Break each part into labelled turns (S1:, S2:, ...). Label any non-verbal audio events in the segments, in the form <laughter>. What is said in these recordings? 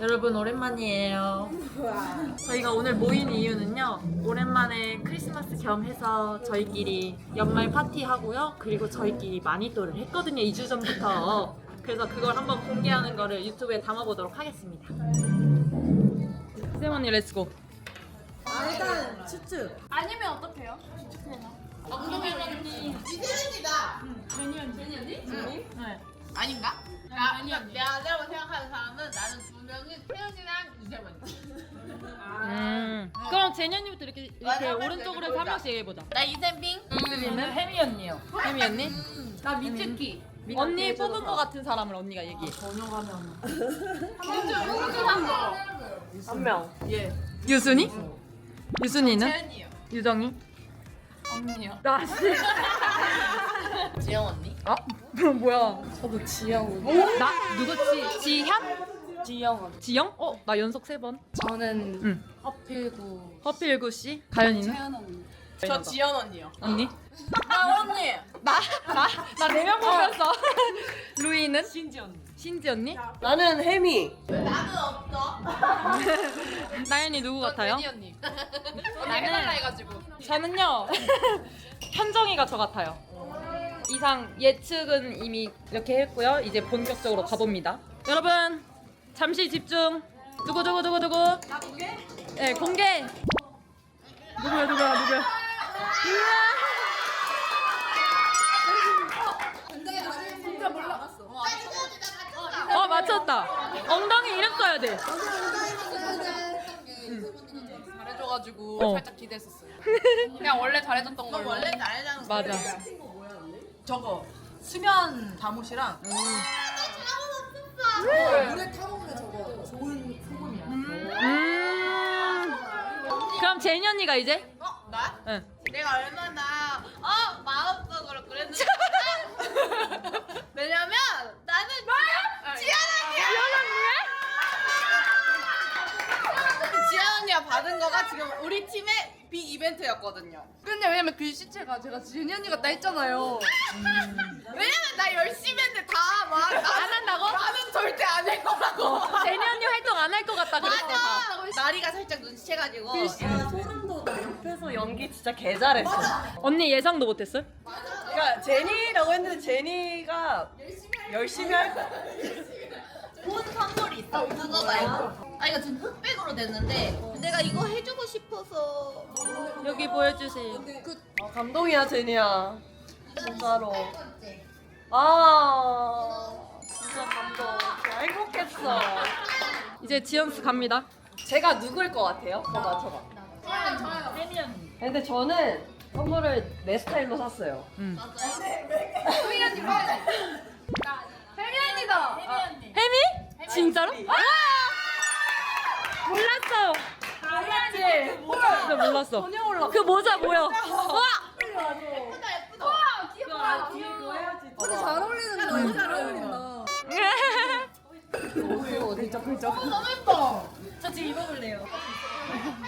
S1: 여러분 오랜만이에요. 저희가 오늘 모인 이유는요. 오랜만에 크리스마스 겸 해서 저희끼리 연말 파티 하고요. 그리고 저희끼리 마니또를 했거든요. 2주 전부터. 그래서 그걸 한번 공개하는 거를 유튜브에 담아보도록 하겠습니다. 쌤 언니 렛츠고.
S2: 일단 추측.
S3: 아니면 어떡해요? 엉덩이 언니.
S4: 이세윤이다.
S3: 제니 언니. 제니 언니?
S1: 네.
S4: 아닌가? 나, 내가 내가 생각하는 사람은 나는 두 명이 태연이랑 이세원.
S1: 음. 그럼 제니언니부터 이렇게 이렇게
S4: 맞아,
S1: 오른쪽으로. 한 명씩 얘기해보자.
S4: 나 이샘빙.
S1: 는 혜미 언니요. 혜미 언니?
S3: 나 미츠키.
S1: 언니 뽑은 거 같은 사람을 언니가 얘기해.
S2: 한 명.
S1: 유순이? 유순이는?
S4: 태연이요.
S1: 유정이?
S4: 언니요.
S1: 나 씨.
S4: 지영 <laughs> 언니.
S1: 아? <laughs> 뭐야?
S2: 저도 지영.
S1: 나 누구지? 지현?
S2: 지영.
S1: 지영? 어, 나 연속 세 번.
S2: 저는
S1: 응.
S2: 허필구.
S1: 허필구 씨? 가연이는?
S2: 언니.
S4: 저 지연 언니요.
S1: 언니?
S4: 나 언니.
S1: 나? 나? 나네 명 뽑혔어. <laughs> 루이는? 신지 언니. 신지 언니?
S2: 나는 혜미.
S4: 나는 없어.
S1: 나연이 누구 같아요?
S4: 언니. 언니 해달라 해가지고.
S1: 저는요 <laughs> 현정이가 저 같아요. 이상 예측은 이미 이렇게 했고요. 이제 본격적으로 가봅니다. 여러분 잠시 집중. 누구 누구 누구 누구? 나 공개? 네 공개. 누구야 누구야 누구야? 어 맞췄다. 엉덩이 이름 써야 돼.
S4: 잘해줘가지고
S1: 어.
S4: 살짝 기대했었어요. 그냥 원래 잘해줬던 걸로. 원래 잘해주는
S1: 맞아.
S4: 저거 수면 잠옷이랑
S1: 음. 그럼 제니 언니가 이제?
S4: 어? 나?
S1: 응.
S4: 내가 얼마나 어 마음속으로 그랬는지 <laughs> 왜냐면 나는 지연 언니야 언니가 받은 거가 지금 우리 팀의 빅 이벤트였거든요
S3: 근데 왜냐면 글씨체가 제가 지니 언니 같다 했잖아요.
S4: 왜냐면 나 열심히 했는데 다막안
S1: 안 한다고?
S4: 나는 절대 안 할 거라고
S1: 제니 언니 활동 안 할 것 같다 그랬어. 다.
S4: 맞아 나리가 살짝 눈치채가지고
S2: 소름 돋아. 옆에서 연기 진짜 개 잘했어.
S1: 언니 예상도 못했어?
S2: 그러니까 제니라고 했는데 제니가 열심히 할 거야.
S4: 본 선물이 있어 그거 말고 아 이거 지금 흑백으로 됐는데 내가 이거 해주고 싶어서
S1: 여기 보여주세요.
S2: 아, 감동이야 제니야. 진짜로. 아 진짜 감동. 진짜 행복했어. <laughs>
S1: 이제 지연스 갑니다.
S2: 제가 누굴 것 같아요? 저 맞춰봐.
S4: 저요 저요
S2: 근데 저는 선물을 내 스타일로 샀어요.
S1: 응.
S3: 혜미 언니다.
S1: 혜미? 진짜로? 아! 몰랐어.
S2: 몰랐지?
S1: 진짜 몰랐어.
S2: 전혀 몰랐어.
S1: 그 모자 뭐야? 와!
S4: 예쁘다 예쁘다
S3: 근데 잘 어울리는 거 너무 잘 어울린다. <laughs>
S4: 너무 예뻐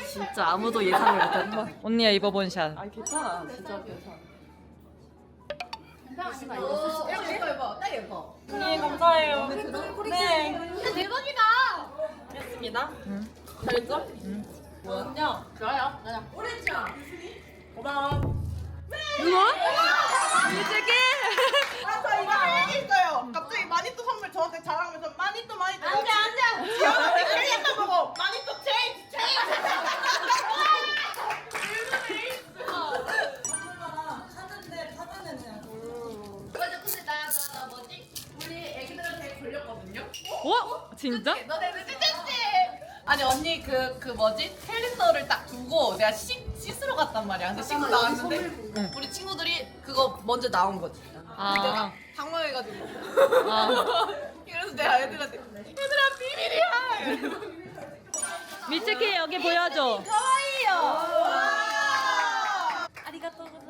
S2: 진짜 아무도 예상을 못했다.
S1: 언니가 입어본 샷.
S2: 아니 괜찮아. 진짜 괜찮아.
S4: 예뻐 예뻐 예뻐 딱 예뻐
S1: 네, 감사해요.
S2: 네.
S4: 대박이다
S2: 했습니다.
S4: 잘했어?
S2: 뭐였냐?
S4: 좋아요 맞아
S2: 고마워.
S1: 누워? 미치기?
S4: 아, 저 이거 할 얘기 있어요. 갑자기 마니또 선물 저한테 자랑하면서 마니또 마니또. 안 돼, 안 돼. 지원한테 캘린더 보고 마니또 체인지, 체인지. 맞아, 근데 나, 나, 나 뭐지? 우리 애기들한테 걸렸거든요?
S1: 어? 진짜?
S4: 너네들 찌찌찌! 아니 언니 그, 그 뭐지? 캘린더를 딱 두고 내가 씻, 씻으러 갔단 말이야 근데 씻고 나왔는데 우리 친구들이 그거 먼저 나온 거지
S1: 아.
S4: 당황해가지고
S1: 아. <laughs>
S4: 그래서 내가 애들한테 얘들아 비밀이야
S1: 미치키 여기 보여줘.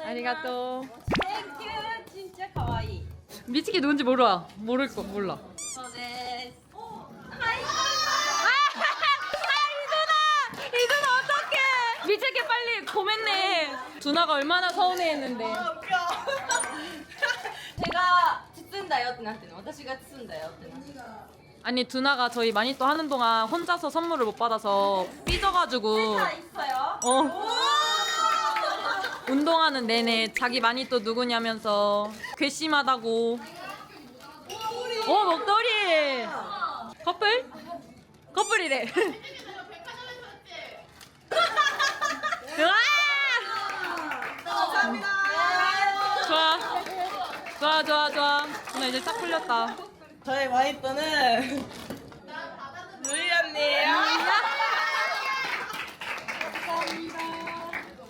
S1: 아리가또.
S3: 땡큐 진짜 가와이.
S1: 미치키 누군지 몰라. 모를 거 몰라.
S3: 네.
S1: 이준아 미치게 빨리 고맨네 준아가 얼마나 서운해했는데
S3: 手が包んだよってなってるの私が包んだよってなってる <laughs>
S1: 아니 두나가 저희 많이 또 하는 동안 혼자서 선물을 못 받아서 삐져가지고
S2: 있어요.
S1: 어 운동하는 내내 자기 많이 또 누구냐면서 괘씸하다고 어 목도리 커플 커플이래 <laughs> 으아!
S2: 감사합니다.
S1: 좋아 좋아 좋아 좋아 누나 이제 싹 풀렸다
S2: 저의 마니또는 누이 언니예요.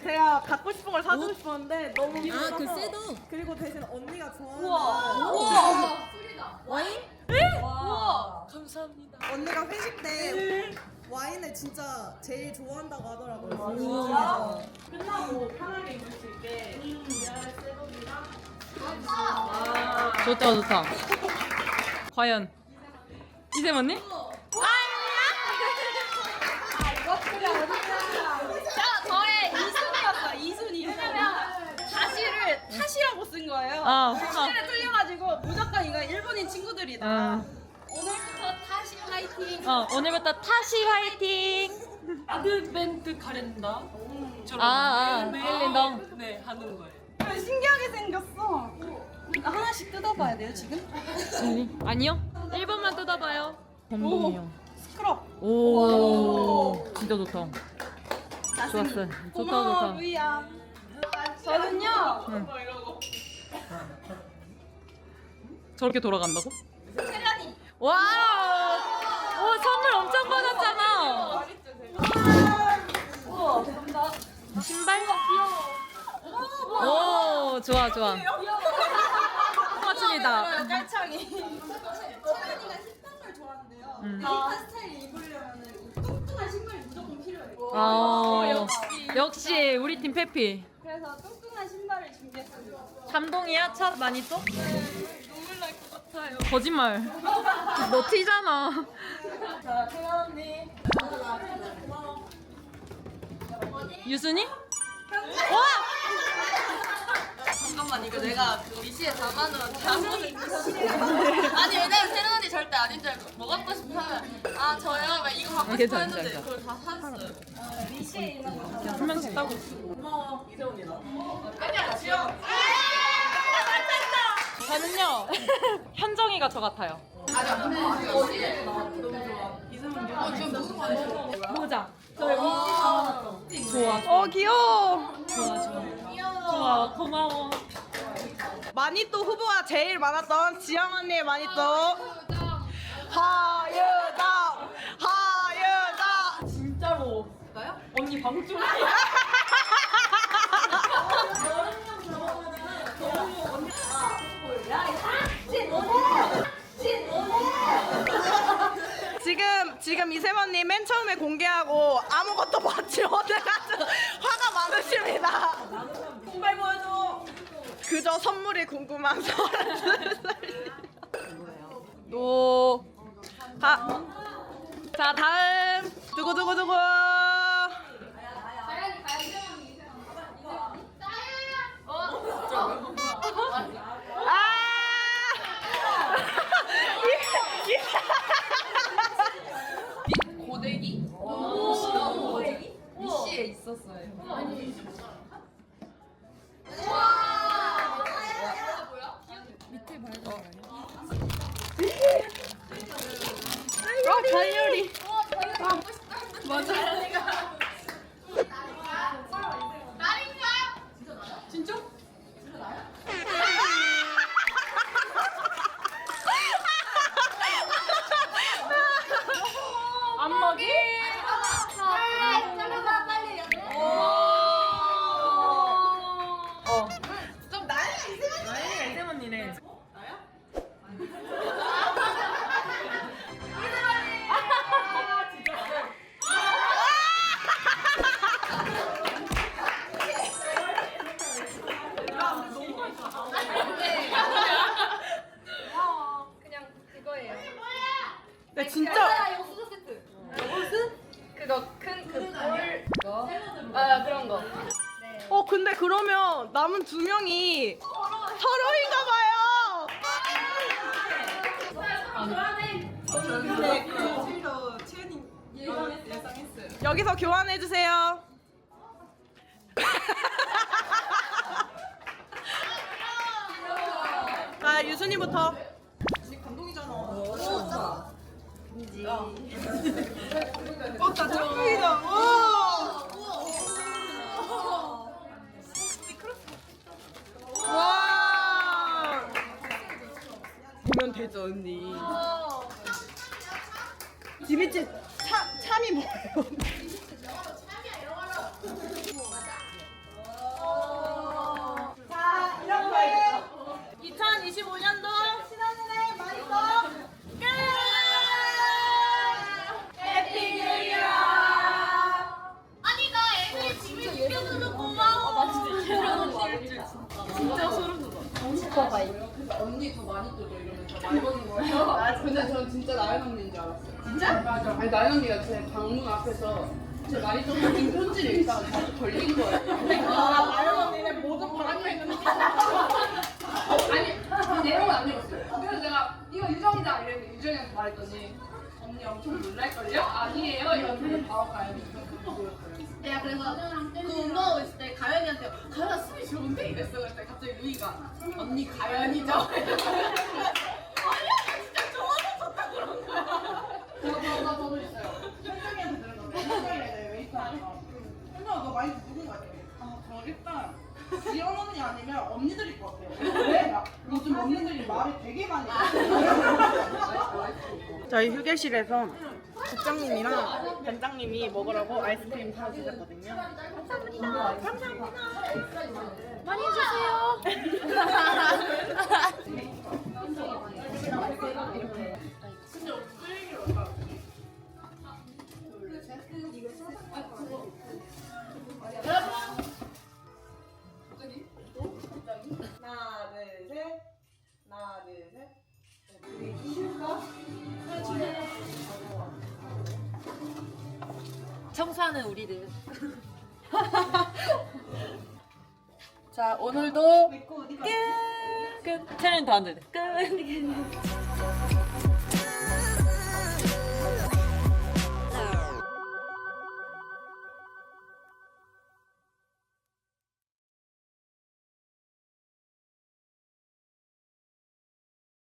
S2: 제가 갖고 싶은 걸 사주고 싶었는데 너무 비싸서
S5: 그 셋도
S2: 그리고 대신 언니가 좋아하는
S5: 와인?
S2: 우와
S5: 언니가 회식 때 와인을 진짜 제일 좋아한다고 하더라고요.
S2: 끝나고 편하게 입을 수 있게
S1: 좋다 좋다 과연 이샘 언니?
S2: 자, 저의 2순위였어요. 2순위. 왜냐면 다시를 타시라고 쓴 거예요.
S1: 어,
S2: 다시를 틀려가지고 무조건 이거 일본인 친구들이다.
S1: 어.
S2: 오늘부터 타시 화이팅.
S1: 어, 오늘부터 타시 화이팅!
S6: 아드벤트 카렌다
S1: 아, 아, 힐링동.
S6: 네 하는 거예요.
S2: 신기하게 생겼어. 하나씩 뜯어봐야 돼요 지금?
S1: 아니요? 1번만 뜯어봐요. 범동이요.
S2: 스크럽.
S1: 오, 진짜 좋다. 좋았어. 좋다,
S2: 고마워
S1: 좋다.
S2: 루이야. 저는요.
S1: 저렇게 돌아간다고? 와! 오, 선물 엄청 받았잖아. 신발? 오, 좋아, 좋아. 맞습니다.
S2: 깔창이.
S5: 채연이가 힙한 좋아하는데요.
S1: 음.
S5: 힙한 스타일 입으려면 뚱뚱한 신발이 무조건 필요해요.
S1: 어, 역시 우리 팀 페피.
S2: 그래서 뚱뚱한 신발을 준비했어요.
S1: 감동이야? 차 많이 또? 눈물 날 것 같아요. 거짓말. 너 티잖아.
S2: 자, 태연 언니.
S1: 유순이? 와!
S4: 잠깐만 이거 내가 그 미시에 4만 원 잘못 아니 왜냐면 세는 언니 절대 아닌 줄 알고 뭐 갖고 싶어 하면 아 저요 막 이거 갖고 싶어 했는데. 그걸 다 샀어요
S1: 한 명씩 따고.
S4: 아니야 지영
S1: 저는요, <laughs> 현정이가 저 같아요. 모자. 좋아,
S2: 어 귀여워.
S1: 좋아, 좋아. 좋아, 고마워.
S2: 마니또 후보가 제일 많았던 지영 언니의 마니또. 하유다. 하유다.
S1: 진짜로. 언니 방금
S2: 지 지금 이세만님 맨 처음에 공개하고 아무것도 <laughs> 받지 못해가지고 화가 많으십니다. 공발 보여줘. 그저 선물이 궁금한 서른 살. <laughs> 또. 가. 자 다음 두고. 두 명이 서로인가 봐요.
S4: 여기서 교환해 주세요. <laughs> 자 유순이부터.
S7: 감동이잖아.
S4: 어, 나 짱이다. 되죠, 언니. 디비치 차 참이 뭐예요?
S2: 앞에서 제 많이 떠주는 편지를 읽다가 자꾸 걸린 거예요.
S7: 아, 나연 언니는 모든 바람에 있는
S2: 아니 내용은 안 읽었어요. 그래서 제가 이거 유정이다 이랬는데 유정이한테 말했더니 언니 엄청 놀랄걸요? 아니에요 이러면서 바로 가요.
S3: 내가 그래서 그 운동하고 있을 때 가연이한테 가연아 숨이 좋은데 이랬어 그랬더니 갑자기 루이가 언니 가연이죠 <laughs> 아니야 나 진짜 좋아서 좋다 그런 거야
S2: 저저 저도 있어요.
S7: 현정이한테 들은 건데 현정아 너 많이 누군 거 같아? 아 저 일단 지연 언니 아니면 언니들일 것 같아요 왜? 나 요즘 언니들이 말을 되게 많이 해요
S4: 저희 휴게실에서 국장님이랑 반장님이 먹으라고 아이스크림 사주셨거든요.
S1: 많이 주세요. <laughs>
S4: 청소하는 우리들. <laughs>
S7: 자 오늘도 믿고 어디 가
S4: 끝. 챌린지 더안 돼. 끝.